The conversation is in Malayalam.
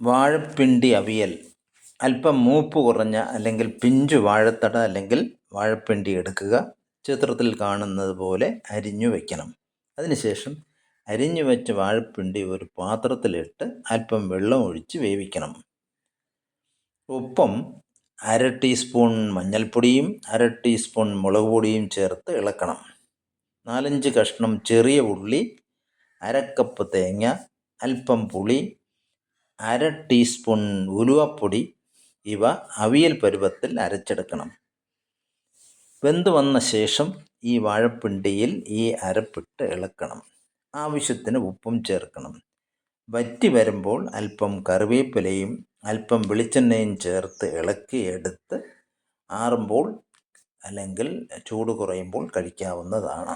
വാഴപ്പിണ്ടി അവിയൽ. അല്പം മൂപ്പ് കുറഞ്ഞ അല്ലെങ്കിൽ പിഞ്ചു വാഴത്തട അല്ലെങ്കിൽ വാഴപ്പിണ്ടി എടുക്കുക. ചിത്രത്തിൽ കാണുന്നത് പോലെ അരിഞ്ഞു വയ്ക്കണം അതിനുശേഷം അരിഞ്ഞു വെച്ച വാഴപ്പിണ്ടി ഒരു പാത്രത്തിലിട്ട് അല്പം വെള്ളം ഒഴിച്ച് വേവിക്കണം. ഒപ്പം അര ടീസ്പൂൺ മഞ്ഞൾപ്പൊടിയും അര ടീസ്പൂൺ മുളക് പൊടിയും ചേർത്ത് ഇളക്കണം. നാലഞ്ച് കഷ്ണം ചെറിയ ഉള്ളി അരക്കപ്പ് കപ്പ് തേങ്ങ അല്പം പുളി അര ടീസ്പൂൺ ഉലുവപ്പൊടി ഇവ അവിയൽ പരുവത്തിൽ അരച്ചെടുക്കണം. വെന്ത് വന്ന ശേഷം ഈ വാഴപ്പിണ്ടിയിൽ ഈ അരപ്പിട്ട് ഇളക്കണം. ആവശ്യത്തിന് ഉപ്പും ചേർക്കണം. വറ്റി വരുമ്പോൾ അല്പം കറിവേപ്പിലയും അല്പം വെളിച്ചെണ്ണയും ചേർത്ത് ഇളക്കി എടുത്ത് ആറുമ്പോൾ അല്ലെങ്കിൽ ചൂട് കുറയുമ്പോൾ കഴിക്കാവുന്നതാണ്.